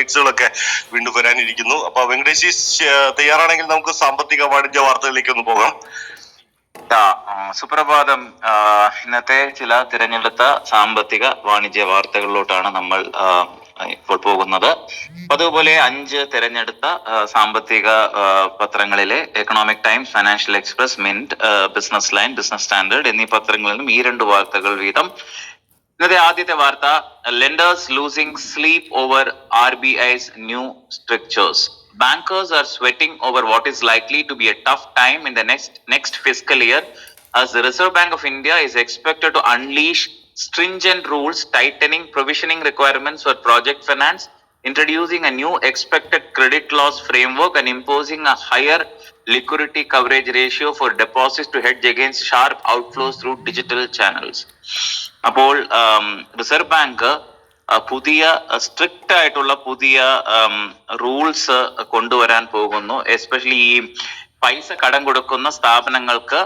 അപ്ഡേറ്റ്സുകളൊക്കെ വീണ്ടും വരാനിരിക്കുന്നു. അപ്പൊ വെങ്കടേഷ് ശ- തയ്യാറാണെങ്കിൽ നമുക്ക് സാമ്പത്തിക വാണിജ്യ വാർത്തകളിലേക്ക് ഒന്ന് പോകാം സുപ്രഭാതം ഇന്നത്തെ ചില തിരഞ്ഞെടുത്ത സാമ്പത്തിക വാണിജ്യ വാർത്തകളിലോട്ടാണ് നമ്മൾ ഇപ്പോൾ പോകുന്നത്. അതുപോലെ അഞ്ച് തിരഞ്ഞെടുത്ത സാമ്പത്തിക പത്രങ്ങളിലെ Economic Times Financial Express Mint Business Line Business Standard എന്നീ പത്രങ്ങളിൽ നിന്നും ഈ രണ്ട് വാർത്തകൾ വീതം ഇന്നത്തെ ആദ്യത്തെ വാർത്ത lenders losing sleep over R B I's new structures bankers are sweating over what is likely to be a tough time in the next next fiscal year as the Reserve Bank of India is expected to unleash stringent rules tightening provisioning requirements for project finance, introducing a new expected credit loss framework, and imposing a higher liquidity coverage ratio for deposits to hedge against sharp outflows through digital channels. അപ്പോൾ Reserve Bank പുതിയ strict ആയിട്ടുള്ള പുതിയ rules കൊണ്ടുവരാൻ പോകുന്നു. Especially ഈ പൈസ കടം കൊടുക്കുന്ന സ്ഥാപനങ്ങൾക്ക്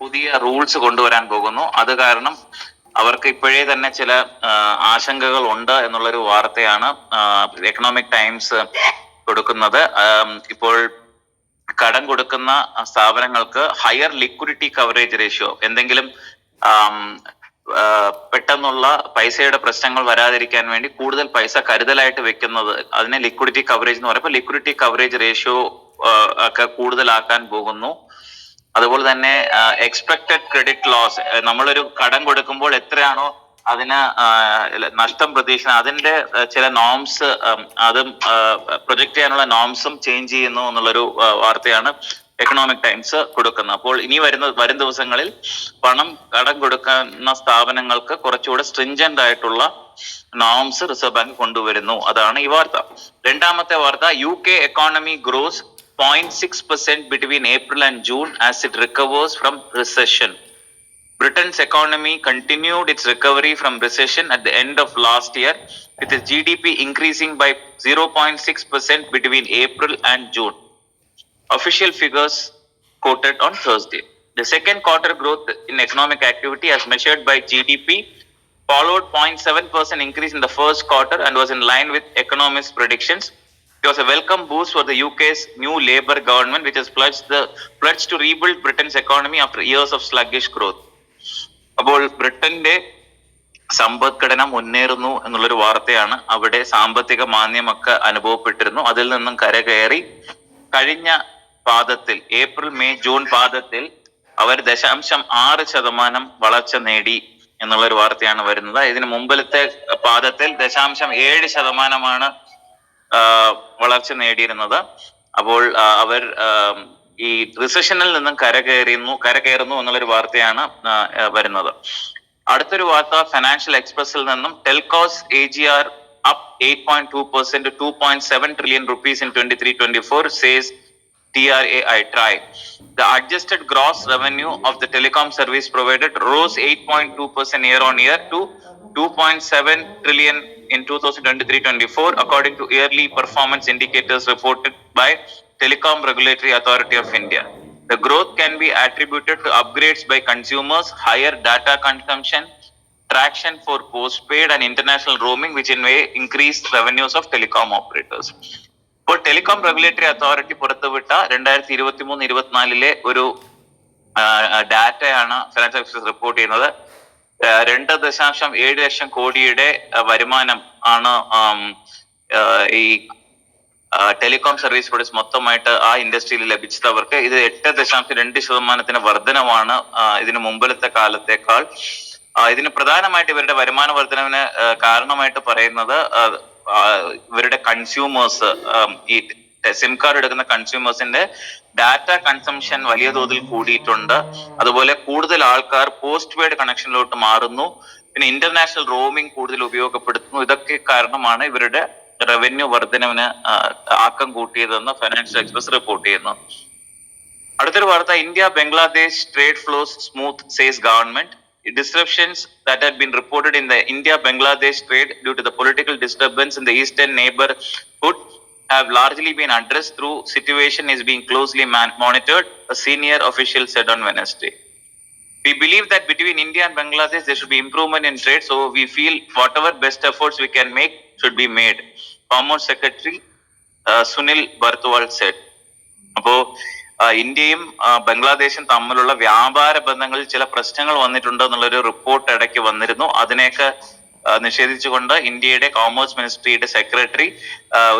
പുതിയ റൂൾസ് കൊണ്ടുവരാൻ പോകുന്നു. അത് കാരണം അവർക്ക് ഇപ്പോഴേ തന്നെ ചില ആശങ്കകൾ ഉണ്ട് എന്നുള്ളൊരു വാർത്തയാണ് എക്കണോമിക് ടൈംസ് കൊടുക്കുന്നത്. ഇപ്പോൾ കടം കൊടുക്കുന്ന സ്ഥാപനങ്ങൾക്ക് ഹയർ ലിക്വിഡിറ്റി കവറേജ് റേഷ്യോ എന്തെങ്കിലും പെട്ടെന്നുള്ള പൈസയുടെ പ്രശ്നങ്ങൾ വരാതിരിക്കാൻ വേണ്ടി കൂടുതൽ പൈസ കരുതലായിട്ട് വെക്കുന്നത് അതിനെ ലിക്വിഡിറ്റി കവറേജ് എന്ന് പറയുമ്പോൾ ലിക്വിഡിറ്റി കവറേജ് റേഷ്യോ ഒക്കെ കൂടുതലാക്കാൻ പോകുന്നു. അതുപോലെ തന്നെ എക്സ്പെക്ടഡ് ക്രെഡിറ്റ് ലോസ് നമ്മളൊരു കടം കൊടുക്കുമ്പോൾ എത്രയാണോ അതിന് നഷ്ടം പ്രതീക്ഷ അതിന്റെ ചില നോംസ് അതും പ്രൊജക്ട് ചെയ്യാനുള്ള നോംസും ചേഞ്ച് ചെയ്യുന്നു എന്നുള്ളൊരു വാർത്തയാണ് എക്കണോമിക് ടൈംസ് കൊടുക്കുന്നത് അപ്പോൾ ഇനി വരുന്ന വരും ദിവസങ്ങളിൽ പണം കടം കൊടുക്കുന്ന സ്ഥാപനങ്ങൾക്ക് കുറച്ചുകൂടെ സ്ട്രിഞ്ചന്റ് ആയിട്ടുള്ള നോംസ് റിസർവ് ബാങ്ക് കൊണ്ടുവരുന്നു. അതാണ് ഈ വാർത്ത. രണ്ടാമത്തെ വാർത്ത U K economy grows point six percent between April and June as it recovers from recession Britain's economy continued its recovery from recession at the end of last year, with its GDP increasing by 0.6% between April and June. Official figures quoted on Thursday. The second quarter growth in economic activity, as measured by GDP, followed 0.7% increase in the first quarter and was in line with economists' predictions. It was a welcome boost for the UK's new Labour government, which has pledged the pledged to rebuild Britain's economy after years of sluggish growth. അപ്പോൾ ബ്രിട്ടന്റെ സമ്പദ്ഘടന മുന്നേറുന്നു എന്നുള്ളൊരു വാർത്തയാണ് അവിടെ സാമ്പത്തിക മാന്ദ്യമൊക്കെ അനുഭവപ്പെട്ടിരുന്നു അതിൽ നിന്നും കരകയറി കഴിഞ്ഞ പാദത്തിൽ ഏപ്രിൽ മെയ് ജൂൺ പാദത്തിൽ അവർ ദശാംശം ആറ് ശതമാനം വളർച്ച നേടി എന്നുള്ള ഒരു വാർത്തയാണ് വരുന്നത്. ഇതിന് മുമ്പിലത്തെ പാദത്തിൽ ദശാംശം ഏഴ് ശതമാനമാണ് വളർച്ച നേടിയിരുന്നത്. അപ്പോൾ അവർ ഈ റിസഷനിൽ നിന്നും കരകയറുന്നു കരകയറുന്നു എന്നുള്ളൊരു വാർത്തയാണ് വരുന്നത്. അടുത്തൊരു വാർത്ത ഫിനാൻഷ്യൽ എക്സ്പ്രസിൽ നിന്നും telcos A G R up eight point two percent to point seven trillion rupees in twenty three twenty four says TRAI TRI. The adjusted gross revenue of the telecom service provider rose 8.2% year on year to 2.7 trillion in 2023-24 according to yearly performance indicators reported by Telecom Regulatory Authority of India. The growth can be attributed to upgrades by consumers, higher data consumption, traction for postpaid and international roaming which in way increased revenues of telecom operators. ഇപ്പോൾ Telecom Regulatory Authority പുറത്തുവിട്ട രണ്ടായിരത്തി ഇരുപത്തി മൂന്ന് ഇരുപത്തിനാലിലെ ഒരു ഡാറ്റയാണ് financial officer report ചെയ്യുന്നത്. രണ്ട് ദശാംശം ഏഴ് ലക്ഷം കോടിയുടെ വരുമാനം ആണ് ഈ ടെലികോം സർവീസ് പ്രൊഡ്യൂസ് മൊത്തമായിട്ട് ആ ഇൻഡസ്ട്രിയിൽ ലഭിച്ചത് അവർക്ക് ഇത് എട്ട് ദശാംശം രണ്ട് ശതമാനത്തിന് വർധനമാണ് ഇതിന് മുമ്പിലത്തെ കാലത്തേക്കാൾ. ഇതിന് പ്രധാനമായിട്ട് ഇവരുടെ വരുമാന വർധനവിന് കാരണമായിട്ട് പറയുന്നത് ഇവരുടെ കൺസ്യൂമേഴ്സ് ഈ സിം കാർഡ് എടുക്കുന്ന കൺസ്യൂമേഴ്സിന്റെ ഡാറ്റ കൺസംഷൻ വലിയ തോതിൽ കൂടിയിട്ടുണ്ട്. അതുപോലെ കൂടുതൽ ആൾക്കാർ പോസ്റ്റ് പെയ്ഡ് കണക്ഷനിലോട്ട് മാറുന്നു. പിന്നെ ഇന്റർനാഷണൽ റോമിംഗ് കൂടുതൽ ഉപയോഗപ്പെടുത്തുന്നു. ഇതൊക്കെ കാരണമാണ് ഇവരുടെ റവന്യൂ വർധനവിന് ആക്കം കൂട്ടിയതെന്ന് ഫൈനാൻഷ്യൽ എക്സ്പ്രസ് റിപ്പോർട്ട് ചെയ്യുന്നു. അടുത്തൊരു വാർത്ത India Bangladesh trade flows smooth says government disruptions that had been reported in the India Bangladesh trade due to the political disturbance in the eastern neighborhood have largely been addressed through situation is being closely man- monitored, a senior official said on Wednesday. We believe that between India and Bangladesh, there should be improvement in trade. So we feel whatever best efforts we can make should be made. Commerce secretary Sunil Barthwal said അപ്പോ ആ, ഇന്ത്യയും ബംഗ്ലാദേശും തമ്മിലുള്ള വ്യാപാര ബന്ധങ്ങളിൽ ചില പ്രശ്നങ്ങൾ വന്നിട്ടുണ്ട് എന്നുള്ളൊരു റിപ്പോർട്ട് ഇടയ്ക്ക് വന്നിരുന്നു. അതിനെയൊക്കെ നിഷേധിച്ചുകൊണ്ട് ഇന്ത്യയുടെ കോമേഴ്സ് മിനിസ്ട്രിയുടെ സെക്രട്ടറി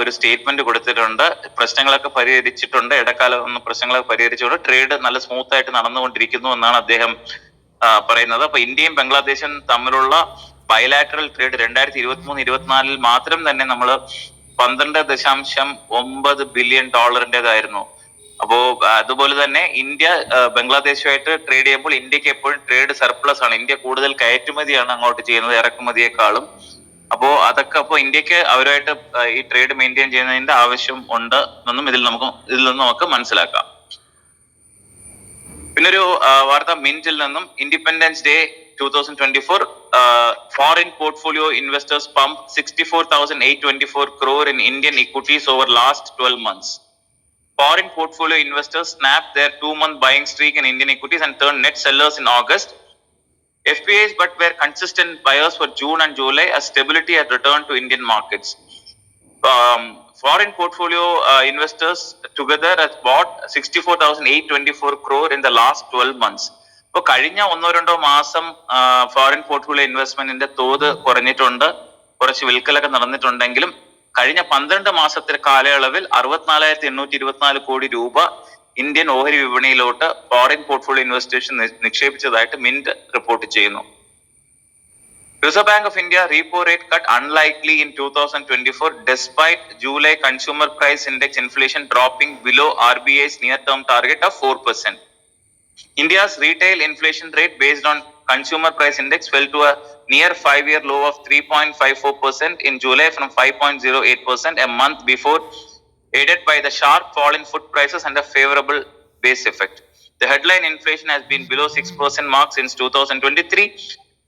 ഒരു സ്റ്റേറ്റ്മെന്റ് കൊടുത്തിട്ടുണ്ട്. പ്രശ്നങ്ങളൊക്കെ പരിഹരിച്ചിട്ടുണ്ട്. ഇടക്കാലം പ്രശ്നങ്ങളൊക്കെ പരിഹരിച്ചുകൊണ്ട് ട്രേഡ് നല്ല സ്മൂത്ത് ആയിട്ട് നടന്നുകൊണ്ടിരിക്കുന്നു എന്നാണ് അദ്ദേഹം പറയുന്നത്. അപ്പൊ ഇന്ത്യയും ബംഗ്ലാദേശും തമ്മിലുള്ള ബയലാറ്ററൽ ട്രേഡ് രണ്ടായിരത്തി ഇരുപത്തി മൂന്ന് ഇരുപത്തിനാലിൽ മാത്രം തന്നെ നമ്മൾ പന്ത്രണ്ട് ദശാംശം ഒമ്പത് ബില്യൺ ഡോളറിന്റെതായിരുന്നു അപ്പോ അതുപോലെ തന്നെ ഇന്ത്യ ബംഗ്ലാദേശുമായിട്ട് ട്രേഡ് ചെയ്യുമ്പോൾ ഇന്ത്യയ്ക്ക് എപ്പോഴും ട്രേഡ് സർപ്ലസ് ആണ്. ഇന്ത്യ കൂടുതൽ കയറ്റുമതിയാണ് അങ്ങോട്ട് ചെയ്യുന്നത് ഇറക്കുമതിയെക്കാളും. അപ്പോ അതൊക്കെ അപ്പോ ഇന്ത്യയ്ക്ക് അവരുമായിട്ട് ഈ ട്രേഡ് മെയിന്റെയിൻ ചെയ്യുന്നതിന്റെ ആവശ്യം ഉണ്ട് എന്നും ഇതിൽ നമുക്ക് ഇതിൽ നിന്ന് നമുക്ക് മനസ്സിലാക്കാം. പിന്നൊരു വാർത്ത മിന്റിൽ നിന്നും Independence Day two thousand twenty four foreign portfolio investors pump sixty four thousand eight twenty four crore in Indian equities over last twelve months Foreign portfolio investors snapped their two-month buying streak in Indian equities and turned net sellers in August. FPIs but were consistent buyers for June and July as stability had returned to Indian markets. Um, foreign portfolio uh, investors together has bought 64,824 crore in the last 12 months. ഇപ്പൊ കഴിഞ്ഞ ഒന്നോ രണ്ടോ മാസം foreign portfolio ഇൻവെസ്റ്റ്മെന്റിന്റെ തോത് കുറഞ്ഞിട്ടുണ്ട് കുറച്ച് വിൽക്കലൊക്കെ നടന്നിട്ടുണ്ടെങ്കിലും കഴിഞ്ഞ പന്ത്രണ്ട് മാസത്തെ കാലയളവിൽ അറുപത്തിനാലായിരത്തി എണ്ണൂറ്റി ഇരുപത്തിനാല് കോടി രൂപ ഇന്ത്യൻ ഓഹരി വിപണിയിലോട്ട് ഫോറിൻ പോർട്ട്ഫോളിയോ ഇൻവെസ്റ്റേഷൻ നിക്ഷേപിച്ചതായിട്ട് മിന്റ് റിപ്പോർട്ട് ചെയ്യുന്നു. Reserve Bank of India repo rate cut unlikely in two thousand twenty four despite July consumer price index inflation dropping below R B I's near term target of four percent India's retail inflation rate based on consumer price index fell to a near five-year low of 3.54% in July from 5.08% a month before, aided by the sharp fall in food prices and a favorable base effect. The headline inflation has been below 6% mark since 2023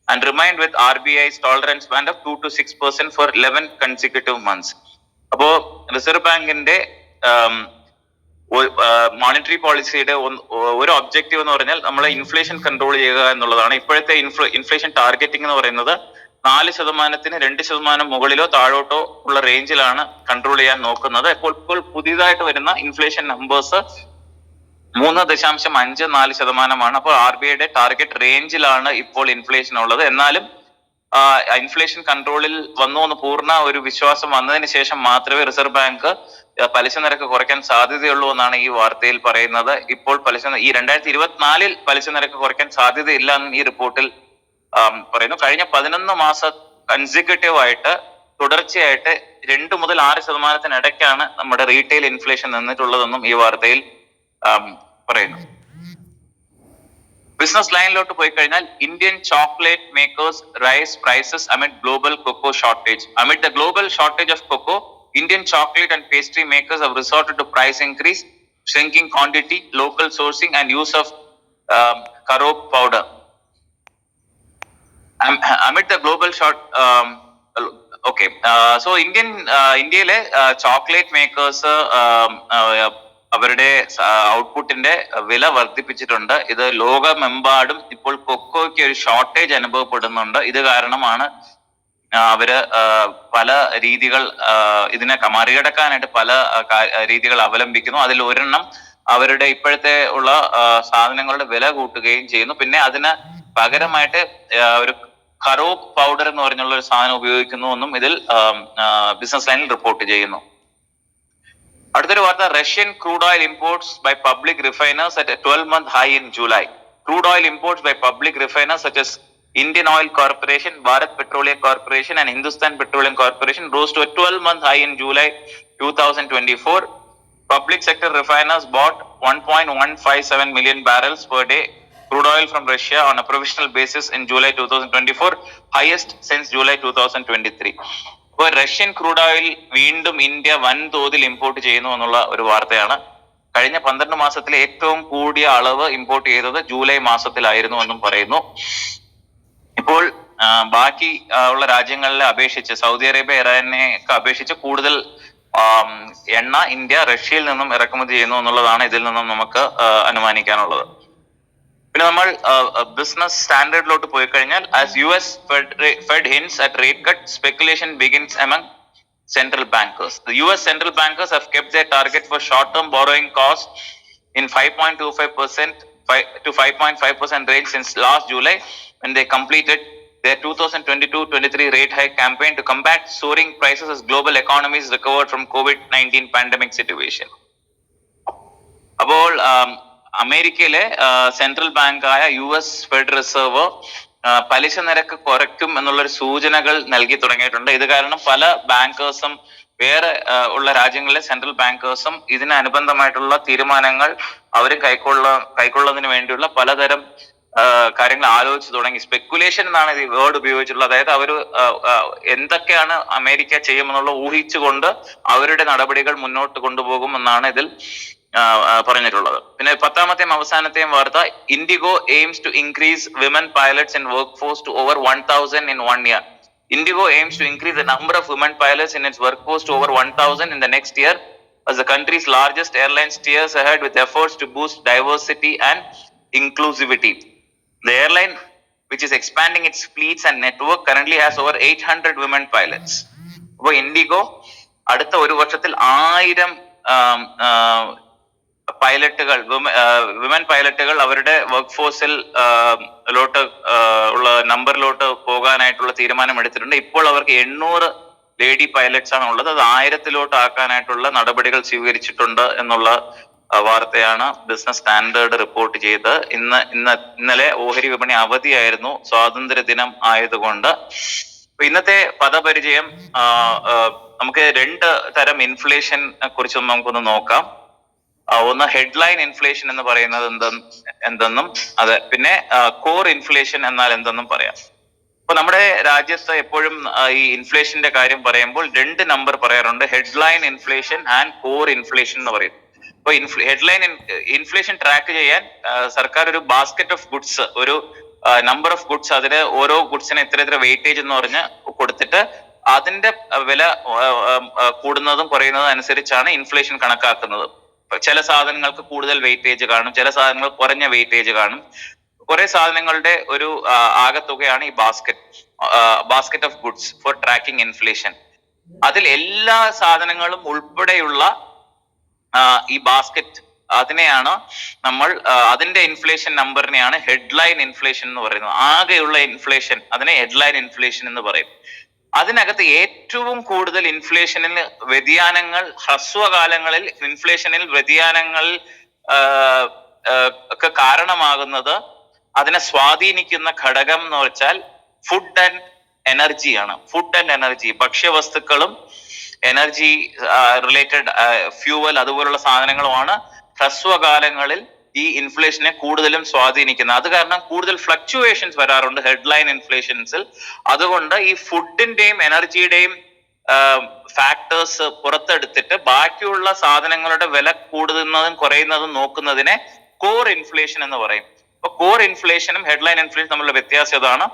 and remained with RBI's tolerance band of 2 to 6% for 11 consecutive months. അപ്പോ reserve ബാങ്കിന്റെ monetary പോളിസിയുടെ ഒരു objective എന്ന് പറഞ്ഞാൽ നമ്മൾ inflation control ചെയ്യുക എന്നുള്ളതാണ്. ഇപ്പോഴത്തെ ഇൻഫ്ലേഷൻ ടാർഗറ്റിംഗ് എന്ന് പറയുന്നത് നാല് ശതമാനത്തിന് രണ്ട് ശതമാനം മുകളിലോ താഴോട്ടോ ഉള്ള റേഞ്ചിലാണ് കൺട്രോൾ ചെയ്യാൻ നോക്കുന്നത്. ഇപ്പോൾ ഇപ്പോൾ പുതിയതായിട്ട് വരുന്ന ഇൻഫ്ലേഷൻ നമ്പേഴ്സ് മൂന്ന് ദശാംശം അഞ്ച് നാല് ശതമാനമാണ്. അപ്പോൾ ആർ ബി ഐയുടെ ടാർഗറ്റ് റേഞ്ചിലാണ് ഇപ്പോൾ ഇൻഫ്ലേഷൻ ഉള്ളത്. എന്നാലും ഇൻഫ്ലേഷൻ കൺട്രോളിൽ വന്നു എന്ന് പൂർണ ഒരു വിശ്വാസം വന്നതിന് ശേഷം മാത്രമേ റിസർവ് ബാങ്ക് പലിശ നിരക്ക് കുറയ്ക്കാൻ സാധ്യതയുള്ളൂ എന്നാണ് ഈ വാർത്തയിൽ പറയുന്നത്. ഇപ്പോൾ പലിശ ഈ രണ്ടായിരത്തി ഇരുപത്തിനാലിൽ പലിശ നിരക്ക് കുറയ്ക്കാൻ സാധ്യതയില്ല എന്ന് ഈ റിപ്പോർട്ടിൽ പറയുന്നു. കഴിഞ്ഞ പതിനൊന്ന് മാസ കൺസിക്യൂട്ടീവ് ആയിട്ട് തുടർച്ചയായിട്ട് രണ്ട് മുതൽ ആറ് ശതമാനത്തിനിടയ്ക്കാണ് നമ്മുടെ റീറ്റെയിൽ ഇൻഫ്ലേഷൻ നിന്നിട്ടുള്ളതെന്നും ഈ വാർത്തയിൽ പറയുന്നു. ബിസിനസ് ലൈനിലോട്ട് പോയി കഴിഞ്ഞാൽ Indian chocolate makers rise prices amid global cocoa shortage amid the global shortage of cocoa Indian chocolate and pastry makers have resorted to price increase shrinking quantity local sourcing and use of um, carob powder. Am- amid the global short um, okay so Indian ഇന്ത്യയിലെ chocolate makers അവരുടെ ഔട്ട്പുട്ടിന്റെ വില വർദ്ധിപ്പിച്ചിട്ടുണ്ട്. ഇത് ലോകമെമ്പാടും ഇപ്പോൾ കൊക്കോയ്ക്ക് ഒരു shortage അനുഭവപ്പെടുന്നുണ്ട്. ഇത് കാരണമാണ് അവർ പല രീതികൾ ഇതിനെ മറികടക്കാനായിട്ട് പല രീതികൾ അവലംബിക്കുന്നു. അതിൽ ഒരെണ്ണം അവരുടെ ഇപ്പോഴത്തെ ഉള്ള സാധനങ്ങളുടെ വില കൂട്ടുകയും ചെയ്യുന്നു. പിന്നെ അതിന് പകരമായിട്ട് ഒരു ഖറോബ് പൗഡർ എന്ന് പറഞ്ഞുള്ള ഒരു സാധനം ഉപയോഗിക്കുന്നു എന്നും ഇതിൽ ബിസിനസ് ലൈനിൽ റിപ്പോർട്ട് ചെയ്യുന്നു. അടുത്തൊരു വാർത്ത Russian crude oil imports by public refiners at twelve month high in July crude oil imports by public refiners such as Indian Oil Corporation Bharat Petroleum Corporation and Hindustan Petroleum Corporation rose to a twelve month high in July Public point one five seven million barrels per day crude oil from Russia on a provisional basis in July 2024, highest since July 2023. ഇപ്പോൾ Russian crude oil വീണ്ടും India വൻതോതിൽ import ചെയ്യുന്നു എന്നുള്ള ഒരു വാർത്തയാണ്. കഴിഞ്ഞ പന്ത്രണ്ട് മാസത്തിലെ ഏറ്റവും കൂടിയ അളവ് ഇമ്പോർട്ട് ചെയ്തത് ജൂലൈ മാസത്തിലായിരുന്നു എന്നും പറയുന്നു. ഇപ്പോൾ ബാക്കി ഉള്ള രാജ്യങ്ങളിലെ അപേക്ഷിച്ച് സൗദി അറേബ്യ ഇറാനെ അപേക്ഷിച്ച് കൂടുതൽ എണ്ണ ഇന്ത്യ റഷ്യയിൽ നിന്നും ഇറക്കുമതി ചെയ്യുന്നു എന്നുള്ളതാണ് ഇതിൽ നിന്നും നമുക്ക് അനുമാനിക്കാനുള്ളത് പിന്നെ നമ്മൾ ബിസിനസ് സ്റ്റാൻഡേർഡിലോട്ട് പോയി കഴിഞ്ഞാൽ as U S Fed hints at rate cut speculation begins among central bankers. The US central bankers have kept their target for short-term borrowing costs in 5.25% fi- to 5.5% range since last July when they completed their 2022-23 rate hike campaign to combat soaring prices as global economies recovered from COVID-19 pandemic situation. അപ്പോൾ അമേരിക്കയിലെ central ബാങ്കായ U S Fed Reserve പലിശ നിരക്ക് കുറയ്ക്കും എന്നുള്ളൊരു സൂചനകൾ നൽകി തുടങ്ങിയിട്ടുണ്ട് ഇത് കാരണം പല ബാങ്കേഴ്സും വേറെ ഉള്ള രാജ്യങ്ങളിലെ സെൻട്രൽ ബാങ്കേഴ്സും ഇതിനനുബന്ധമായിട്ടുള്ള തീരുമാനങ്ങൾ അവർ കൈക്കൊള്ള കൈക്കൊള്ളുന്നതിന് വേണ്ടിയുള്ള പലതരം കാര്യങ്ങൾ ആലോചിച്ച് തുടങ്ങി. സ്പെക്കുലേഷൻ എന്നാണ് ഈ വേർഡ് ഉപയോഗിച്ചിട്ടുള്ളത്. അതായത് അവർ എന്തൊക്കെയാണ് അമേരിക്ക ചെയ്യുമെന്നുള്ള ഊഹിച്ചുകൊണ്ട് അവരുടെ നടപടികൾ മുന്നോട്ട് കൊണ്ടുപോകുമെന്നാണ് ഇതിൽ പറഞ്ഞിട്ടുള്ളത്. പിന്നെ പത്താമത്തെയും അവസാനത്തെയും വാർത്ത Indigo aims to increase women pilots in workforce to over one thousand in one year Indigo aims to increase the number of women pilots in its workforce to over 1,000 in the next year as the country's largest airline steers ahead with efforts to boost diversity and inclusivity. The airline, which is expanding its fleets and network, currently has over 800 women pilots. അപ്പോൾ Indigo അടുത്ത ഒരു വർഷത്തിൽ ആയിരം പൈലറ്റുകൾ women പൈലറ്റുകൾ അവരുടെ work ഫോഴ്സിൽ ലോട്ട് ഉള്ള നമ്പറിലോട്ട് പോകാനായിട്ടുള്ള തീരുമാനം എടുത്തിട്ടുണ്ട്. ഇപ്പോൾ അവർക്ക് എണ്ണൂറ് ലേഡി പൈലറ്റ്സ് ആണ് ഉള്ളത്. അത് ആയിരത്തിലോട്ട് ആക്കാനായിട്ടുള്ള നടപടികൾ സ്വീകരിച്ചിട്ടുണ്ട് എന്നുള്ള വാർത്തയാണ് ബിസിനസ് സ്റ്റാൻഡേർഡ് റിപ്പോർട്ട് ചെയ്ത്. ഇന്ന് ഇന്ന് ഇന്നലെ ഓഹരി വിപണി അവധിയായിരുന്നു. സ്വാതന്ത്ര്യ ദിനം ആയതുകൊണ്ട്. ഇന്നത്തെ പദപരിചയം നമുക്ക് രണ്ട് തരം ഇൻഫ്ലേഷൻ കുറിച്ച് നമുക്കൊന്ന് നോക്കാം. ഒന്ന് ഹെഡ്ലൈൻ ഇൻഫ്ലേഷൻ എന്ന് പറയുന്നത് എന്തെന്ന് എന്തെന്നും അതെ പിന്നെ കോർ ഇൻഫ്ലേഷൻ എന്നാൽ എന്തെന്നും പറയാം. അപ്പൊ നമ്മുടെ രാജ്യത്ത് എപ്പോഴും ഈ ഇൻഫ്ലേഷന്റെ കാര്യം പറയുമ്പോൾ രണ്ട് നമ്പർ പറയാറുണ്ട് headline inflation and core inflation എന്ന് പറയും. അപ്പൊ ഹെഡ്ലൈൻ ഇൻഫ്ലേഷൻ ട്രാക്ക് ചെയ്യാൻ സർക്കാർ ഒരു ബാസ്ക്കറ്റ് ഓഫ് ഗുഡ്സ് ഒരു നമ്പർ ഓഫ് ഗുഡ്സ് അതിന് ഓരോ ഗുഡ്സിന് ഇത്ര ഇത്ര വെയിറ്റേജ് എന്ന് പറഞ്ഞ് കൊടുത്തിട്ട് അതിന്റെ വില കൂടുന്നതും കുറയുന്നതും അനുസരിച്ചാണ് ഇൻഫ്ലേഷൻ കണക്കാക്കുന്നത്. ചില സാധനങ്ങൾക്ക് കൂടുതൽ വെയിറ്റേജ് കാണും ചില സാധനങ്ങൾ കുറഞ്ഞ വെയിറ്റേജ് കാണും. കുറെ സാധനങ്ങളുടെ ഒരു ആകത്തുകയാണ് ഈ basket basket of goods for tracking inflation അതിൽ എല്ലാ സാധനങ്ങളും ഉൾപ്പെടെയുള്ള ഈ ബാസ്ക്കറ്റ് അതിനെയാണ് നമ്മൾ അതിന്റെ ഇൻഫ്ലേഷൻ നമ്പറിനെയാണ് ഹെഡ്ലൈൻ ഇൻഫ്ലേഷൻ എന്ന് പറയുന്നത്. ആകെയുള്ള ഇൻഫ്ലേഷൻ അതിനെ ഹെഡ്ലൈൻ ഇൻഫ്ലേഷൻ എന്ന് പറയും. അതിനകത്ത് ഏറ്റവും കൂടുതൽ ഇൻഫ്ലേഷനിൽ വ്യതിയാനങ്ങൾ ഹ്രസ്വകാലങ്ങളിൽ ഇൻഫ്ലേഷനിൽ വ്യതിയാനങ്ങൾ ഒക്കെ കാരണമാകുന്നത് അതിനെ സ്വാധീനിക്കുന്ന ഘടകം എന്ന് വെച്ചാൽ ഫുഡ് ആൻഡ് എനർജിയാണ് ഫുഡ് ആൻഡ് എനർജി ഭക്ഷ്യവസ്തുക്കളും എനർജി റിലേറ്റഡ് ഫ്യൂവൽ അതുപോലുള്ള സാധനങ്ങളുമാണ് ഹ്രസ്വകാലങ്ങളിൽ ഈ ഇൻഫ്ലേഷനെ കൂടുതലും സ്വാധീനിക്കുന്നത്. അത് കാരണം കൂടുതൽ ഫ്ലക്ച്വേഷൻസ് വരാറുണ്ട് ഹെഡ്ലൈൻ ഇൻഫ്ലേഷൻസിൽ അതുകൊണ്ട് ഈ ഫുഡിന്റെയും എനർജിയുടെയും ഫാക്ടേഴ്സ് പുറത്തെടുത്തിട്ട് ബാക്കിയുള്ള സാധനങ്ങളുടെ വില കൂടുന്നതും കുറയുന്നതും നോക്കുന്നതിനെ കോർ ഇൻഫ്ലേഷൻ എന്ന് പറയും. അപ്പൊ കോർ ഇൻഫ്ലേഷനും ഹെഡ്ലൈൻ ഇൻഫ്ലേഷൻ തമ്മിലുള്ള വ്യത്യാസം ഇതാണ്.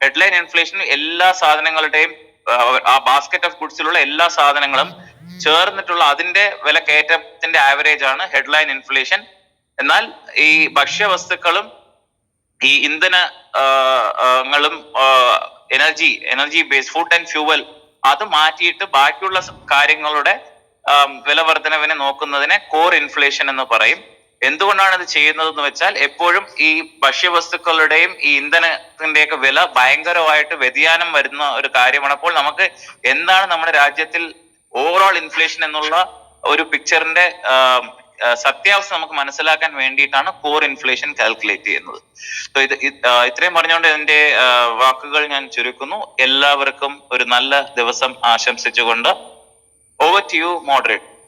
ഹെഡ്ലൈൻ ഇൻഫ്ലേഷൻ എല്ലാ സാധനങ്ങളുടെയും ആ, ബാസ്ക്കറ്റ് ഓഫ് ഗുഡ്സിലുള്ള എല്ലാ സാധനങ്ങളും ചേർന്നിട്ടുള്ള അതിന്റെ വില കയറ്റത്തിന്റെ ആവറേജ് ആണ് ഹെഡ്ലൈൻ ഇൻഫ്ലേഷൻ എന്നാൽ ഈ ഭക്ഷ്യവസ്തുക്കളും ഈ ഇന്ധന ആ, ആ, ങ്ങളും energy energy base food and fuel അത് മാറ്റിയിട്ട് ബാക്കിയുള്ള കാര്യങ്ങളുടെ വില വർധനവിനെ നോക്കുന്നതിനെ കോർ ഇൻഫ്ലേഷൻ എന്ന് പറയും. എന്തുകൊണ്ടാണ് ഇത് ചെയ്യുന്നത് എന്ന് വെച്ചാൽ എപ്പോഴും ഈ ഭക്ഷ്യവസ്തുക്കളുടെയും ഈ ഇന്ധനത്തിന്റെയൊക്കെ വില ഭയങ്കരമായിട്ട് വ്യതിയാനം വരുന്ന ഒരു കാര്യമാണ്. അപ്പോൾ നമുക്ക് എന്താണ് നമ്മുടെ രാജ്യത്തിൽ ഓവറോൾ ഇൻഫ്ലേഷൻ എന്നുള്ള ഒരു പിക്ചറിന്റെ സത്യാവസ്ഥ നമുക്ക് മനസ്സിലാക്കാൻ വേണ്ടിയിട്ടാണ് കോർ ഇൻഫ്ലേഷൻ കാൽക്കുലേറ്റ് ചെയ്യുന്നത്. സോ ഇത് ഇത്, ഇത്രയും പറഞ്ഞുകൊണ്ട് എന്റെ വാക്കുകൾ ഞാൻ ചുരുക്കുന്നു. എല്ലാവർക്കും ഒരു നല്ല ദിവസം ആശംസിച്ചുകൊണ്ട് ഓവർ ടു യു മോഡറേറ്റ്